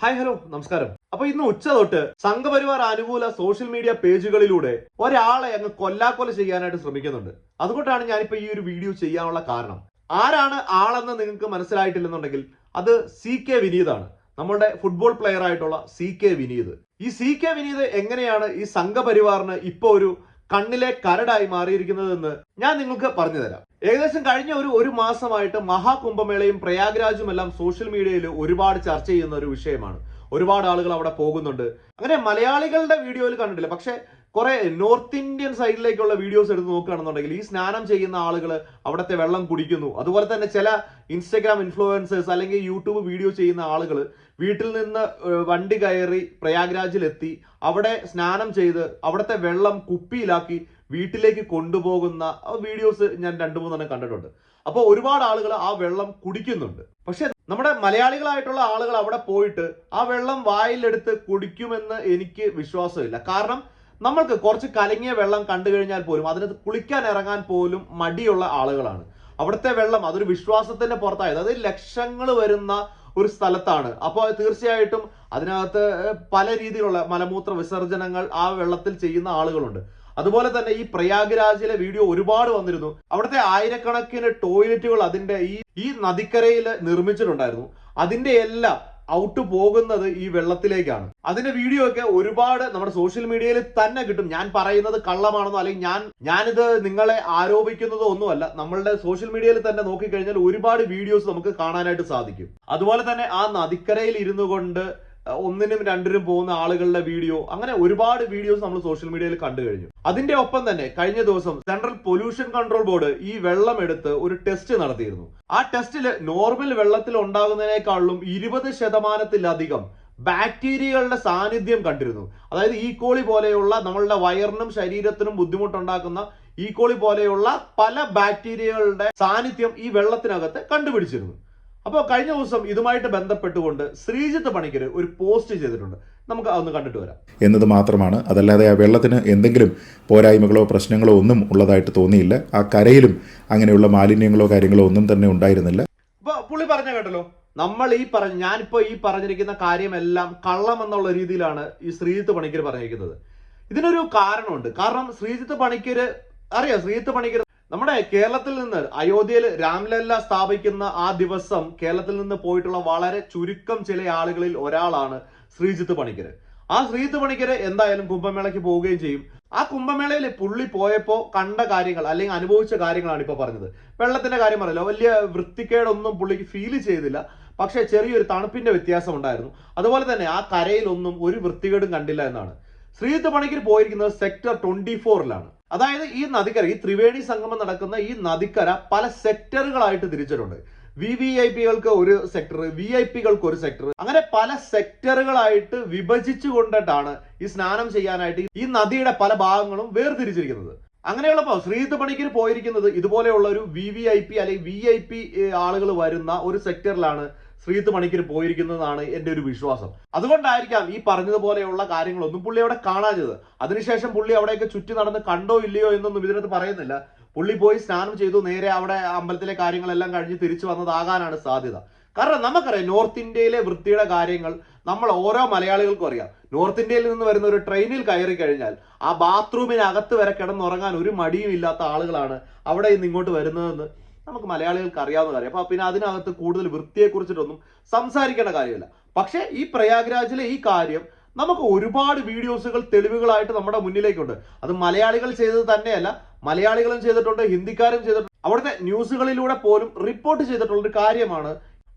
Hi hello നമസ്കാരം. അപ്പൊ ഇന്ന് ഉച്ച തൊട്ട് സംഘപരിവാർ അനുകൂല സോഷ്യൽ മീഡിയ പേജുകളിലൂടെ ഒരാളെ അങ്ങ് കൊല്ലാക്കൊല ചെയ്യാനായിട്ട് ശ്രമിക്കുന്നുണ്ട്. അതുകൊണ്ടാണ് ഞാനിപ്പോ ഈ ഒരു വീഡിയോ ചെയ്യാനുള്ള കാരണം. ആരാണ് ആളെന്ന് നിങ്ങൾക്ക് മനസ്സിലായിട്ടില്ലെന്നുണ്ടെങ്കിൽ അത് സി കെ വിനീതാണ്. നമ്മുടെ ഫുട്ബോൾ പ്ലെയർ ആയിട്ടുള്ള സി കെ വിനീത്. ഈ സി കെ വിനീത് എങ്ങനെയാണ് ഈ സംഘപരിവാറിന് ഇപ്പൊ ഒരു കണ്ണിലെ കരടായി മാറിയിരിക്കുന്നതെന്ന് ഞാൻ നിങ്ങൾക്ക് പറഞ്ഞു തരാം ഏകദേശം കഴിഞ്ഞ ഒരു ഒരു മാസമായിട്ട് മഹാകുംഭമേളയും പ്രയാഗ്രാജും എല്ലാം സോഷ്യൽ മീഡിയയിൽ ഒരുപാട് ചർച്ച ചെയ്യുന്ന ഒരു വിഷയമാണ്. ഒരുപാട് ആളുകൾ അവിടെ പോകുന്നുണ്ട്. അങ്ങനെ മലയാളികളുടെ വീഡിയോയിൽ കണ്ടിട്ടില്ല. പക്ഷെ കുറെ നോർത്ത് ഇന്ത്യൻ സൈഡിലേക്കുള്ള വീഡിയോസ് എടുത്ത് നോക്കുകയാണെന്നുണ്ടെങ്കിൽ ഈ സ്നാനം ചെയ്യുന്ന ആളുകൾ അവിടുത്തെ വെള്ളം കുടിക്കുന്നു. അതുപോലെ തന്നെ ചില ഇൻസ്റ്റഗ്രാം ഇൻഫ്ലുവൻസേഴ്സ് അല്ലെങ്കിൽ യൂട്യൂബ് വീഡിയോ ചെയ്യുന്ന ആളുകൾ വീട്ടിൽ നിന്ന് വണ്ടി കയറി പ്രയാഗ്രാജിലെത്തി അവിടെ സ്നാനം ചെയ്ത് അവിടുത്തെ വെള്ളം കുപ്പിയിലാക്കി വീട്ടിലേക്ക് കൊണ്ടുപോകുന്ന വീഡിയോസ് ഞാൻ രണ്ടു മൂന്നെണ്ണം കണ്ടിട്ടുണ്ട്. അപ്പോൾ ഒരുപാട് ആളുകൾ ആ വെള്ളം കുടിക്കുന്നുണ്ട്. പക്ഷെ നമ്മുടെ മലയാളികളായിട്ടുള്ള ആളുകൾ അവിടെ പോയിട്ട് ആ വെള്ളം വായിലെടുത്ത് കുടിക്കുമെന്ന് എനിക്ക് വിശ്വാസമില്ല. കാരണം നമ്മൾക്ക് കുറച്ച് കലങ്ങിയ വെള്ളം കണ്ടു കഴിഞ്ഞാൽ പോലും അതിനകത്ത് കുളിക്കാൻ ഇറങ്ങാൻ പോലും മടിയുള്ള ആളുകളാണ്. അവിടുത്തെ വെള്ളം അതൊരു വിശ്വാസത്തിന്റെ പുറത്തായത്. അത് ലക്ഷങ്ങൾ വരുന്ന ഒരു സ്ഥലത്താണ്. അപ്പോൾ തീർച്ചയായിട്ടും അതിനകത്ത് പല രീതിയിലുള്ള മലമൂത്ര വിസർജനങ്ങൾ ആ വെള്ളത്തിൽ ചെയ്യുന്ന ആളുകളുണ്ട്. അതുപോലെ തന്നെ ഈ പ്രയാഗ്രാജിലെ വീഡിയോ ഒരുപാട് വന്നിരുന്നു. അവിടുത്തെ ആയിരക്കണക്കിന് ടോയ്ലറ്റുകൾ അതിന്റെ ഈ ഈ നദിക്കരയിൽ നിർമ്മിച്ചിട്ടുണ്ടായിരുന്നു. അതിന്റെ എല്ലാം ഔട്ട് പോകുന്നത് ഈ വെള്ളത്തിലേക്കാണ്. അതിന്റെ വീഡിയോ ഒക്കെ ഒരുപാട് നമ്മുടെ സോഷ്യൽ മീഡിയയിൽ തന്നെ കിട്ടും. ഞാൻ പറയുന്നത് കള്ളമാണെന്നോ അല്ലെങ്കിൽ ഞാൻ ഞാനിത് നിങ്ങളെ ആരോപിക്കുന്നതോ ഒന്നുമല്ല. നമ്മളുടെ സോഷ്യൽ മീഡിയയിൽ തന്നെ നോക്കിക്കഴിഞ്ഞാൽ ഒരുപാട് വീഡിയോസ് നമുക്ക് കാണാനായിട്ട് സാധിക്കും. അതുപോലെ തന്നെ ആ നദിക്കരയിൽ ഇരുന്നു കൊണ്ട് ഒന്നിനും രണ്ടിനും പോകുന്ന ആളുകളുടെ വീഡിയോ അങ്ങനെ ഒരുപാട് വീഡിയോസ് നമ്മൾ സോഷ്യൽ മീഡിയയിൽ കണ്ടു കഴിഞ്ഞു. അതിന്റെ ഒപ്പം തന്നെ കഴിഞ്ഞ ദിവസം സെൻട്രൽ പൊല്യൂഷൻ കൺട്രോൾ ബോർഡ് ഈ വെള്ളം എടുത്ത് ഒരു ടെസ്റ്റ് നടത്തിയിരുന്നു. ആ ടെസ്റ്റിൽ നോർമൽ വെള്ളത്തിൽ ഉണ്ടാകുന്നതിനേക്കാളും ഇരുപത് ശതമാനത്തിലധികം ബാക്ടീരിയകളുടെ സാന്നിധ്യം കണ്ടിരുന്നു. അതായത് ഈ കോളി പോലെയുള്ള നമ്മളുടെ വയറിനും ശരീരത്തിനും ബുദ്ധിമുട്ടുണ്ടാക്കുന്ന ഈ കോളി പോലെയുള്ള പല ബാക്ടീരിയകളുടെ സാന്നിധ്യം ഈ വെള്ളത്തിനകത്ത് കണ്ടുപിടിച്ചിരുന്നു. അപ്പോൾ കഴിഞ്ഞ ദിവസം ഇതുമായിട്ട് ബന്ധപ്പെട്ടുകൊണ്ട് ശ്രീജിത്ത് പണിക്കർ ഒരു പോസ്റ്റ് ചെയ്തിട്ടുണ്ട്. നമുക്ക് അതൊന്ന് കണ്ടിട്ട് വരാം. എന്നത് മാത്രമാണ്. അതല്ലാതെ ആ വെള്ളത്തിന് എന്തെങ്കിലും പോരായ്മകളോ പ്രശ്നങ്ങളോ ഒന്നും ഉള്ളതായിട്ട് തോന്നിയില്ല. ആ കരയിലും അങ്ങനെയുള്ള മാലിന്യങ്ങളോ കാര്യങ്ങളോ ഒന്നും തന്നെ ഉണ്ടായിരുന്നില്ല. അപ്പോൾ പുള്ളി പറഞ്ഞ കേട്ടല്ലോ നമ്മൾ ഈ പറഞ്ഞ ഞാനിപ്പോ ഈ പറഞ്ഞിരിക്കുന്ന കാര്യമെല്ലാം കള്ളം എന്നുള്ള രീതിയിലാണ് ഈ ശ്രീജിത്ത് പണിക്കർ പറഞ്ഞിരിക്കുന്നത്. ഇതിനൊരു കാരണമുണ്ട്. കാരണം ശ്രീജിത്ത് പണിക്കർ അറിയാം? ശ്രീജിത്ത് പണിക്കർ നമ്മുടെ കേരളത്തിൽ നിന്ന് അയോധ്യയിൽ രാംലല്ല സ്ഥാപിക്കുന്ന ആ ദിവസം കേരളത്തിൽ നിന്ന് പോയിട്ടുള്ള വളരെ ചുരുക്കം ചില ആളുകളിൽ ഒരാളാണ് ശ്രീജിത്ത് പണിക്കർ ആ ശ്രീജിത്ത് പണിക്കർ എന്തായാലും കുംഭമേളയ്ക്ക് പോവുകയും ചെയ്യും. ആ കുംഭമേളയിൽ പുള്ളി പോയപ്പോ കണ്ട കാര്യങ്ങൾ അല്ലെങ്കിൽ അനുഭവിച്ച കാര്യങ്ങളാണ് ഇപ്പൊ പറഞ്ഞത്. വെള്ളത്തിന്റെ കാര്യം പറയല്ലോ വലിയ വൃത്തിക്കേടൊന്നും പുള്ളിക്ക് ഫീൽ ചെയ്തില്ല. പക്ഷേ ചെറിയൊരു തണുപ്പിന്റെ വ്യത്യാസം ഉണ്ടായിരുന്നു. അതുപോലെ തന്നെ ആ കരയിലൊന്നും ഒരു വൃത്തികേടും കണ്ടില്ല എന്നാണ്. ശ്രീജിത്ത് പണിക്കർ പോയിരിക്കുന്നത് സെക്ടർ ട്വന്റി ഫോറിലാണ് അതായത് ഈ നദിക്കര ഈ ത്രിവേണി സംഗമം നടക്കുന്ന ഈ നദിക്കര പല സെക്ടറുകളായിട്ട് തിരിച്ചിട്ടുണ്ട്. വി വി ഐ പികൾക്ക് ഒരു സെക്ടർ വി ഐ പികൾക്ക് ഒരു സെക്ടർ അങ്ങനെ പല സെക്ടറുകളായിട്ട് വിഭജിച്ചു കൊണ്ടിട്ടാണ് ഈ സ്നാനം ചെയ്യാനായിട്ട് ഈ നദിയുടെ പല ഭാഗങ്ങളും വേർതിരിച്ചിരിക്കുന്നത്. അങ്ങനെയുള്ളപ്പോ ശ്രീജിത്ത് പണിക്കർ പോയിരിക്കുന്നത് ഇതുപോലെയുള്ള ഒരു വി വി ഐ പി അല്ലെങ്കിൽ വി ഐ പി ആളുകൾ വരുന്ന ഒരു സെക്ടറിലാണ് ശ്രീജിത്ത് പണിക്കർ പോയിരിക്കുന്നതാണ് എന്റെ ഒരു വിശ്വാസം. അതുകൊണ്ടായിരിക്കാം ഈ പറഞ്ഞതുപോലെയുള്ള കാര്യങ്ങളൊന്നും പുള്ളി അവിടെ കാണാഞ്ഞത്. അതിനുശേഷം പുള്ളി അവിടെയൊക്കെ ചുറ്റി നടന്ന് കണ്ടോ ഇല്ലയോ എന്നൊന്നും ഇതിനകത്ത് പറയുന്നില്ല. പുള്ളി പോയി സ്നാനം ചെയ്തു നേരെ അവിടെ അമ്പലത്തിലെ കാര്യങ്ങളെല്ലാം കഴിഞ്ഞ് തിരിച്ചു വന്നതാകാനാണ് സാധ്യത. കാരണം നമുക്കറിയാം നോർത്ത് ഇന്ത്യയിലെ വൃത്തിയുടെ കാര്യങ്ങൾ നമ്മൾ ഓരോ മലയാളികൾക്കും അറിയാം. നോർത്ത് ഇന്ത്യയിൽ നിന്ന് വരുന്ന ഒരു ട്രെയിനിൽ കയറി കഴിഞ്ഞാൽ ആ ബാത്റൂമിനകത്ത് വരെ കിടന്നുറങ്ങാൻ ഒരു മടിയും ഇല്ലാത്ത ആളുകളാണ് അവിടെ നിന്ന് ഇങ്ങോട്ട് വരുന്നതെന്ന്. നമുക്ക് മലയാളികൾക്ക് അറിയാവുന്ന കാര്യം. അപ്പൊ പിന്നെ അതിനകത്ത് കൂടുതൽ വൃത്തിയെ കുറിച്ചിട്ടൊന്നും സംസാരിക്കേണ്ട കാര്യമില്ല. പക്ഷേ ഈ പ്രയാഗ്രാജിലെ ഈ കാര്യം നമുക്ക് ഒരുപാട് വീഡിയോസുകൾ തെളിവുകളായിട്ട് നമ്മുടെ മുന്നിലേക്കുണ്ട്. അത് മലയാളികൾ ചെയ്തത് തന്നെയല്ല മലയാളികളും ചെയ്തിട്ടുണ്ട് ഹിന്ദിക്കാരും ചെയ്തിട്ടുണ്ട്. അവിടുത്തെ ന്യൂസുകളിലൂടെ പോലും റിപ്പോർട്ട് ചെയ്തിട്ടുള്ള ഒരു കാര്യമാണ്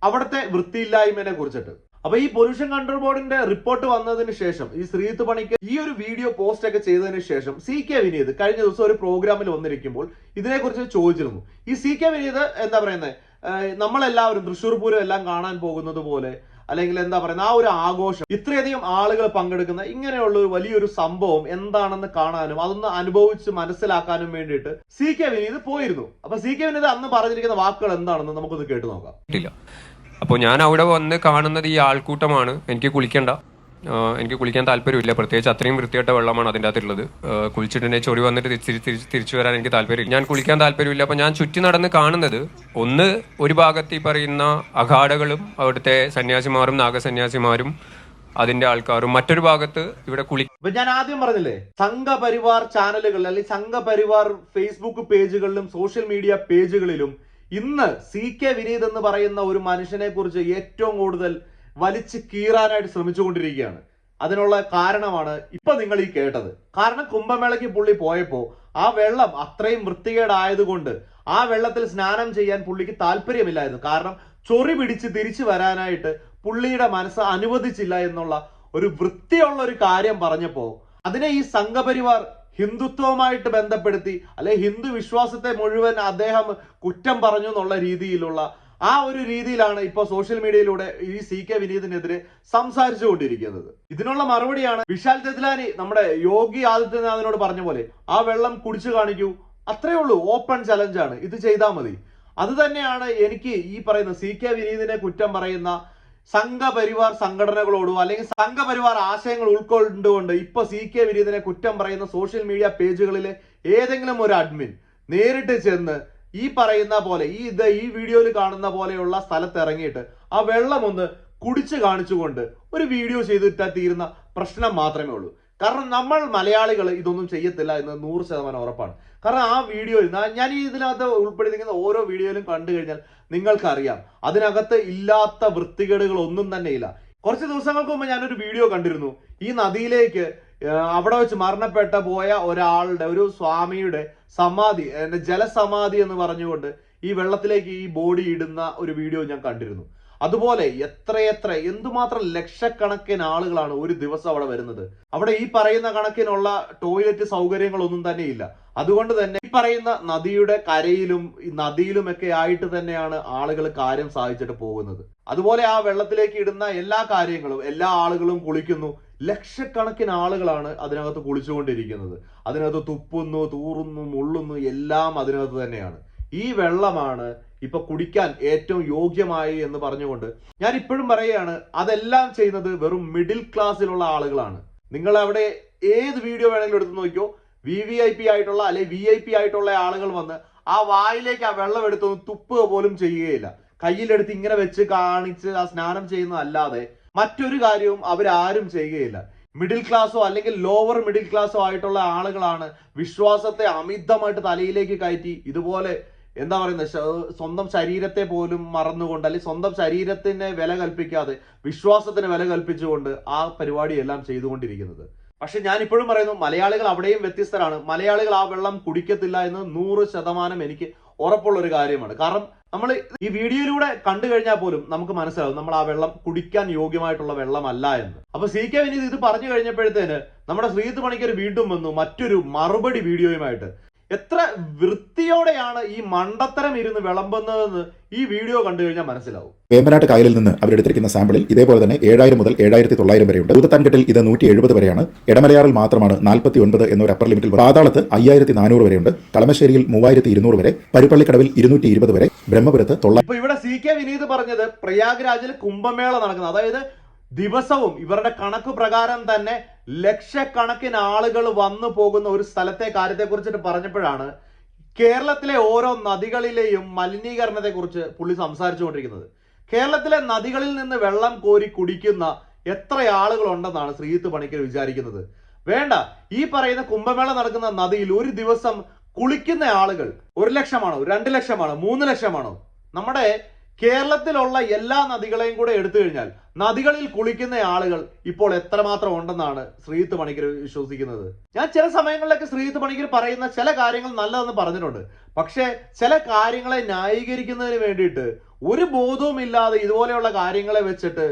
അവിടുത്തെ വൃത്തിയില്ലായ്മയെ കുറിച്ചിട്ട്. അപ്പൊ ഈ പൊല്യൂഷൻ കൺട്രോൾ ബോർഡിന്റെ റിപ്പോർട്ട് വന്നതിന് ശേഷം ഈ ശ്രീത്ത് പണിക്ക് ഈ ഒരു വീഡിയോ പോസ്റ്റ് ഒക്കെ ചെയ്തതിന് ശേഷം സി കെ വിനീത് കഴിഞ്ഞ ദിവസം ഒരു പ്രോഗ്രാമിൽ വന്നിരിക്കുമ്പോൾ ഇതിനെക്കുറിച്ച് ചോദിച്ചിരുന്നു ഈ സി കെ വിനീത് എന്താ പറയുന്നത് നമ്മളെല്ലാവരും തൃശ്ശൂർ പൂരം എല്ലാം കാണാൻ പോകുന്നത് പോലെ അല്ലെങ്കിൽ എന്താ പറയുന്നത് ആ ഒരു ആഘോഷം ഇത്രയധികം ആളുകൾ പങ്കെടുക്കുന്ന ഇങ്ങനെയുള്ള ഒരു വലിയൊരു സംഭവം എന്താണെന്ന് കാണാനും അതൊന്ന് അനുഭവിച്ച് മനസ്സിലാക്കാനും വേണ്ടിയിട്ട് സി കെ വിനീത് പോയിരുന്നു. അപ്പൊ സി കെ വിനീത് അന്ന് പറഞ്ഞിരിക്കുന്ന വാക്കുകൾ എന്താണെന്ന് നമുക്കൊന്ന് കേട്ടു നോക്കാം. അപ്പോൾ ഞാൻ അവിടെ വന്ന് കാണുന്നത് ഈ ആൾക്കൂട്ടമാണ്. എനിക്ക് കുളിക്കണ്ട. എനിക്ക് കുളിക്കാൻ താല്പര്യമില്ല. പ്രത്യേകിച്ച് അത്രയും വൃത്തിയായിട്ട വെള്ളമാണ് അതിന്റെ അകത്തുള്ളത്. കുളിച്ചിട്ട് കുളിച്ചിട്ടുണ്ടെങ്കിൽ ചൊറി വന്നിട്ട് തിരിച്ച് തിരിച്ച് തിരിച്ചു വരാൻ എനിക്ക് താല്പര്യമില്ല. ഞാൻ കുളിക്കാൻ താല്പര്യമില്ല. അപ്പോൾ ഞാൻ ചുറ്റി നടന്ന് കാണുന്നത് ഒന്ന് ഒരു ഭാഗത്ത് ഈ പറയുന്ന അഖാഡകളും അവിടുത്തെ സന്യാസിമാരും നാഗസന്യാസിമാരും അതിന്റെ ആൾക്കാരും. മറ്റൊരു ഭാഗത്ത് ഇവിടെ കുളി ഞാൻ ആദ്യം പറഞ്ഞില്ലേ സംഘപരിവാർ ചാനലുകളിൽ അല്ലെങ്കിൽ സംഘപരിവാർ ഫേസ്ബുക്ക് പേജുകളിലും സോഷ്യൽ മീഡിയ പേജുകളിലും ഇന്ന് സി കെ വിനീത് എന്ന് പറയുന്ന ഒരു മനുഷ്യനെ കുറിച്ച് ഏറ്റവും കൂടുതൽ വലിച്ചു കീറാനായിട്ട് ശ്രമിച്ചുകൊണ്ടിരിക്കുകയാണ്. അതിനുള്ള കാരണമാണ് ഇപ്പൊ നിങ്ങൾ ഈ കേട്ടത്. കാരണം കുംഭമേളയ്ക്ക് പുള്ളി പോയപ്പോ ആ വെള്ളം അത്രയും വൃത്തികേടായതുകൊണ്ട് ആ വെള്ളത്തിൽ സ്നാനം ചെയ്യാൻ പുള്ളിക്ക് താല്പര്യമില്ലായിരുന്നു. കാരണം ചൊറി പിടിച്ച് തിരിച്ചു വരാനായിട്ട് പുള്ളിയുടെ മനസ്സ് അനുവദിച്ചില്ല എന്നുള്ള ഒരു വൃത്തിയുള്ള ഒരു കാര്യം പറഞ്ഞപ്പോ അതിനെ ഈ സംഘപരിവാർ ഹിന്ദുത്വവുമായിട്ട് ബന്ധപ്പെടുത്തി അല്ലെ ഹിന്ദു വിശ്വാസത്തെ മുഴുവൻ അദ്ദേഹം കുറ്റം പറഞ്ഞു എന്നുള്ള രീതിയിലുള്ള ആ ഒരു രീതിയിലാണ് ഇപ്പോൾ സോഷ്യൽ മീഡിയയിലൂടെ ഈ സി കെ വിനീതിനെതിരെ സംസാരിച്ചു കൊണ്ടിരിക്കുന്നത്. ഇതിനുള്ള മറുപടിയാണ് വിശാൽ തെദ്ലാനി നമ്മുടെ യോഗി ആദിത്യനാഥിനോട് പറഞ്ഞ പോലെ ആ വെള്ളം കുടിച്ചു കാണിക്കൂ അത്രേ ഉള്ളൂ ഓപ്പൺ ചലഞ്ചാണ് ഇത് ചെയ്താൽ മതി. അത് തന്നെയാണ് എനിക്ക് ഈ പറയുന്ന സി കെ വിനീതിനെ കുറ്റം പറയുന്ന സംഘപരിവാർ സംഘടനകളോടോ അല്ലെങ്കിൽ സംഘപരിവാർ ആശയങ്ങൾ ഉൾക്കൊണ്ടുകൊണ്ട് ഇപ്പൊ സി കെ വിനീതനെ കുറ്റം പറയുന്ന സോഷ്യൽ മീഡിയ പേജുകളിലെ ഏതെങ്കിലും ഒരു അഡ്മിൻ നേരിട്ട് ചെന്ന് ഈ പറയുന്ന പോലെ ഈ ഇത് ഈ വീഡിയോയിൽ കാണുന്ന പോലെയുള്ള സ്ഥലത്ത് ഇറങ്ങിയിട്ട് ആ വെള്ളം ഒന്ന് കുടിച്ചു കാണിച്ചുകൊണ്ട് ഒരു വീഡിയോ ചെയ്തിട്ടാ തീരുന്ന പ്രശ്നം മാത്രമേ ഉള്ളൂ. കാരണം നമ്മൾ മലയാളികൾ ഇതൊന്നും ചെയ്യത്തില്ല എന്ന് നൂറ് ശതമാനം ഉറപ്പാണ്. കാരണം ആ വീഡിയോയിൽ ഞാൻ- ഈ ഇതിനകത്ത് ഉൾപ്പെടുത്തിക്കുന്ന ഓരോ വീഡിയോയിലും കണ്ടു കഴിഞ്ഞാൽ നിങ്ങൾക്കറിയാം. അതിനകത്ത് ഇല്ലാത്ത വൃത്തികേടുകൾ ഒന്നും തന്നെ ഇല്ല. കുറച്ച് ദിവസങ്ങൾക്ക് മുമ്പ് ഞാനൊരു വീഡിയോ കണ്ടിരുന്നു. ഈ നദിയിലേക്ക് അവിടെ വെച്ച് മരണപ്പെട്ട പോയ ഒരാളുടെ ഒരു സ്വാമിയുടെ സമാധി ജലസമാധി എന്ന് പറഞ്ഞുകൊണ്ട് ഈ വെള്ളത്തിലേക്ക് ഈ ബോഡി ഇടുന്ന ഒരു വീഡിയോ ഞാൻ കണ്ടിരുന്നു. അതുപോലെ എത്രയെത്ര എന്തുമാത്രം ലക്ഷക്കണക്കിന് ആളുകളാണ് ഒരു ദിവസം അവിടെ വരുന്നത്. അവിടെ ഈ പറയുന്ന കണക്കിനുള്ള ടോയ്ലറ്റ് സൗകര്യങ്ങളൊന്നും തന്നെ ഇല്ല അതുകൊണ്ട് തന്നെ ഈ പറയുന്ന നദിയുടെ കരയിലും നദിയിലുമൊക്കെ ആയിട്ട് തന്നെയാണ് ആളുകൾ കാര്യം സാധിച്ചിട്ട് പോകുന്നത്. അതുപോലെ ആ വെള്ളത്തിലേക്ക് ഇടുന്ന എല്ലാ കാര്യങ്ങളും എല്ലാ ആളുകളും കുളിക്കുന്നു. ലക്ഷക്കണക്കിന് ആളുകളാണ് അതിനകത്ത് കുളിച്ചുകൊണ്ടിരിക്കുന്നത്. അതിനകത്ത് തുപ്പുന്നു തൂറുന്നു മുള്ളുന്നു എല്ലാം അതിനകത്ത് തന്നെയാണ്. ഈ വെള്ളമാണ് ഇപ്പൊ കുടിക്കാൻ ഏറ്റവും യോഗ്യമായി എന്ന് പറഞ്ഞുകൊണ്ട് ഞാൻ ഇപ്പോഴും പറയുകയാണ് അതെല്ലാം ചെയ്യുന്നത് വെറും മിഡിൽ ക്ലാസ്സിലുള്ള ആളുകളാണ്. നിങ്ങൾ അവിടെ ഏത് വീഡിയോ വേണമെങ്കിലും എടുത്ത് നോക്കിയോ വി വി ഐ പി ആയിട്ടുള്ള അല്ലെ വി ഐ പി ആയിട്ടുള്ള ആളുകൾ വന്ന് ആ വായിലേക്ക് ആ വെള്ളം എടുത്തൊന്ന് തുപ്പുക പോലും ചെയ്യുകയില്ല. കയ്യിലെടുത്ത് ഇങ്ങനെ വെച്ച് കാണിച്ച് ആ സ്നാനം ചെയ്യുന്നതല്ലാതെ മറ്റൊരു കാര്യവും അവരാരും ചെയ്യുകയില്ല. മിഡിൽ ക്ലാസ്സോ അല്ലെങ്കിൽ ലോവർ മിഡിൽ ക്ലാസ്സോ ആയിട്ടുള്ള ആളുകളാണ് വിശ്വാസത്തെ അമിതമായിട്ട് തലയിലേക്ക് കയറ്റി ഇതുപോലെ എന്താ പറയുന്നത്? സ്വന്തം ശരീരത്തെ പോലും മറന്നുകൊണ്ട് അല്ലെങ്കിൽ സ്വന്തം ശരീരത്തിന് വില കൽപ്പിക്കാതെ വിശ്വാസത്തിന് വില കൽപ്പിച്ചുകൊണ്ട് ആ പരിപാടി എല്ലാം ചെയ്തുകൊണ്ടിരിക്കുന്നത്. പക്ഷെ ഞാൻ ഇപ്പോഴും പറയുന്നു മലയാളികൾ അവിടെയും വ്യത്യസ്തരാണ്. മലയാളികൾ ആ വെള്ളം കുടിക്കത്തില്ല എന്ന് നൂറ് ശതമാനം എനിക്ക് ഉറപ്പുള്ള ഒരു കാര്യമാണ്. കാരണം നമ്മൾ ഈ വീഡിയോയിലൂടെ കണ്ടു കഴിഞ്ഞാൽ പോലും നമുക്ക് മനസ്സിലാവും നമ്മൾ ആ വെള്ളം കുടിക്കാൻ യോഗ്യമായിട്ടുള്ള വെള്ളമല്ല എന്ന്. അപ്പൊ സി കെ വിനീത് ഇത് പറഞ്ഞു കഴിഞ്ഞപ്പോഴത്തേന് നമ്മുടെ ശ്രീത് പണിക്കർ വീണ്ടും വന്നു മറ്റൊരു മറുപടി വീഡിയോയുമായിട്ട്. എത്ര വൃത്തിയോടെയാണ് ഈ മണ്ടത്തരം ഇരുന്ന് വിളമ്പുന്നതെന്ന് ഈ വീഡിയോ കണ്ടു കഴിഞ്ഞാൽ മനസ്സിലാവും. വേമ്പനാട്ട് കായലിൽ നിന്ന് അവരെടുത്തിരിക്കുന്ന സാമ്പിളിൽ ഇതേപോലെ തന്നെ ഏഴായിരം മുതൽ ഏഴായിരത്തി തൊള്ളായിരം വരെയുണ്ട് ഭൂതത്താൻകെട്ടിൽ ഇത് നൂറ്റി എഴുപത് വരെയാണ്. ഇടമലയാറിൽ മാത്രമാണ് നാൽപ്പത്തി ഒൻപത് എന്നൊരു അപ്പർ ലിമിറ്റിൽ പാതാളത്ത് അയ്യായിരത്തി നാനൂറ് വരെയുണ്ട് കളമശ്ശേരിയിൽ മൂവായിരത്തി ഇരുന്നൂറ് വരെ. പരുപ്പള്ളിക്കടവിൽ ഇരുന്നൂറ്റി ഇരുപത് വരെ. ബ്രഹ്മപുരത്ത് തൊള്ളായിരം ഇവിടെ സി കെ വിനീത് പറഞ്ഞത് പ്രയാഗ്രാജിൽ കുംഭമേള നടക്കുന്നത്. അതായത് ദിവസവും ഇവരുടെ കണക്ക് പ്രകാരം തന്നെ ലക്ഷക്കണക്കിന് ആളുകൾ വന്നു പോകുന്ന ഒരു സ്ഥലത്തെ കാര്യത്തെ കുറിച്ചിട്ട് പറഞ്ഞപ്പോഴാണ് കേരളത്തിലെ ഓരോ നദികളിലെയും മലിനീകരണത്തെ കുറിച്ച് പുള്ളി സംസാരിച്ചുകൊണ്ടിരിക്കുന്നത്. കേരളത്തിലെ നദികളിൽ നിന്ന് വെള്ളം കോരി കുടിക്കുന്ന എത്ര ആളുകളുണ്ടെന്നാണ് ശ്രീജിത്ത് പണിക്കർ വിചാരിക്കുന്നത്. വേണ്ട ഈ പറയുന്ന കുംഭമേള നടക്കുന്ന നദിയിൽ ഒരു ദിവസം കുളിക്കുന്ന ആളുകൾ ഒരു ലക്ഷമാണോ രണ്ട് ലക്ഷമാണോ മൂന്ന് ലക്ഷമാണോ? നമ്മുടെ കേരളത്തിലുള്ള എല്ലാ നദികളെയും കൂടെ എടുത്തു കഴിഞ്ഞാൽ നദികളിൽ കുളിക്കുന്ന ആളുകൾ ഇപ്പോൾ എത്രമാത്രം ഉണ്ടെന്നാണ് ശ്രീത്ത് പണിക്കർ വിശ്വസിക്കുന്നത്. ഞാൻ ചില സമയങ്ങളിലൊക്കെ ശ്രീത്ത് പണിക്കർ പറയുന്ന ചില കാര്യങ്ങൾ നല്ലതെന്ന് പറഞ്ഞിട്ടുണ്ട്. പക്ഷേ ചില കാര്യങ്ങളെ ന്യായീകരിക്കുന്നതിന് വേണ്ടിയിട്ട് ഒരു ബോധവും ഇല്ലാതെ ഇതുപോലെയുള്ള കാര്യങ്ങളെ വെച്ചിട്ട്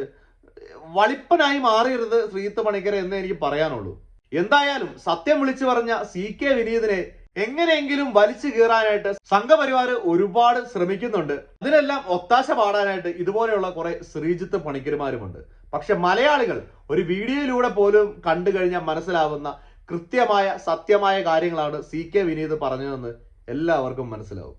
വളിപ്പനായി മാറിയരുത് ശ്രീത്ത് പണിക്കർ എന്ന് എനിക്ക് പറയാനുള്ളൂ. എന്തായാലും സത്യം വിളിച്ചു പറഞ്ഞ സി കെ വിനീതിനെ എങ്ങനെയെങ്കിലും വലിച്ചു കീറാനായിട്ട് സംഘപരിവാർ ഒരുപാട് ശ്രമിക്കുന്നുണ്ട്. അതിനെല്ലാം ഒത്താശ പാടാനായിട്ട് ഇതുപോലെയുള്ള കുറെ ശ്രീജിത്ത് പണിക്കരുമാരുമുണ്ട്. പക്ഷെ മലയാളികൾ ഒരു വീഡിയോയിലൂടെ പോലും കണ്ടു കഴിഞ്ഞാൽ മനസ്സിലാവുന്ന കൃത്യമായ സത്യമായ കാര്യങ്ങളാണ് സി കെ വിനീത് പറഞ്ഞതെന്ന് എല്ലാവർക്കും മനസ്സിലാവും.